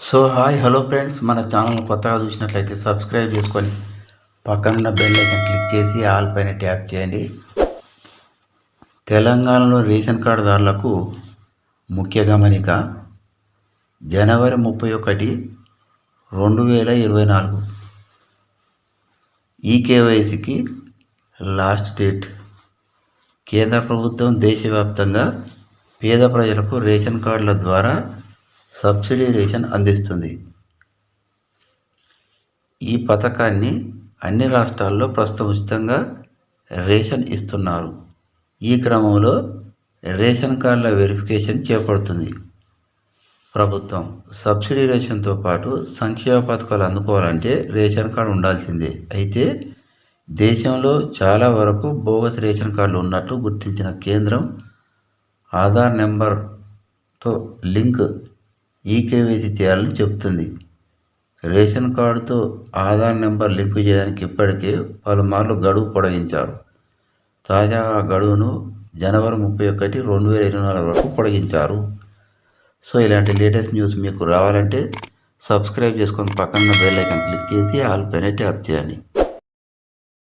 So hi hello friends మన channel కొత్తగా చూసినట్లయితే సబ్స్క్రైబ్ చేసుకొని పక్కనున్న బెల్ ఐకన్ క్లిక్ చేసి ఆల్ పైన ట్యాప్ చేయండి. తెలంగాణలో రేషన్ కార్డుదారులకు ముఖ్య గమనిక జనవరి ముప్పై ఒకటి రెండు వేల ఇరవై నాలుగు. ఈ లాస్ట్ డేట్ కేంద్ర ప్రభుత్వం దేశవ్యాప్తంగా పేద ప్రజలకు రేషన్ కార్డుల ద్వారా సబ్సిడీ రేషన్ అందిస్తుంది. ఈ పథకాన్ని అన్ని రాష్ట్రాల్లో ప్రస్తుతం ఉచితంగా రేషన్ ఇస్తున్నారు. ఈ క్రమంలో రేషన్ కార్డుల వెరిఫికేషన్ చేపడుతుంది. ప్రభుత్వం సబ్సిడీ రేషన్తో పాటు సంక్షేమ పథకాలు అందుకోవాలంటే రేషన్ కార్డు ఉండాల్సిందే. అయితే దేశంలో చాలా వరకు బోగస్ రేషన్ కార్డులు ఉన్నట్లు గుర్తించిన కేంద్రం ఆధార్ నెంబర్తో లింక్ ఈకేవైసీ చేయాలని చెబుతుంది రేషన్ కార్డుతో ఆధార్ నెంబర్ లింకు చేయడానికి ఇప్పటికే పలుమార్లు గడువు పొడిగించారు. తాజాగా ఆ గడువును జనవరి ముప్పై ఒకటి రెండు వేల ఇరవై నాలుగు వరకు పొడిగించారు. సో ఇలాంటి లేటెస్ట్ న్యూస్ మీకు రావాలంటే సబ్స్క్రైబ్ చేసుకొని పక్కన బెల్ ఐకాన్ క్లిక్ చేసి ఆల్ పైన ట్యాప్ చేయండి.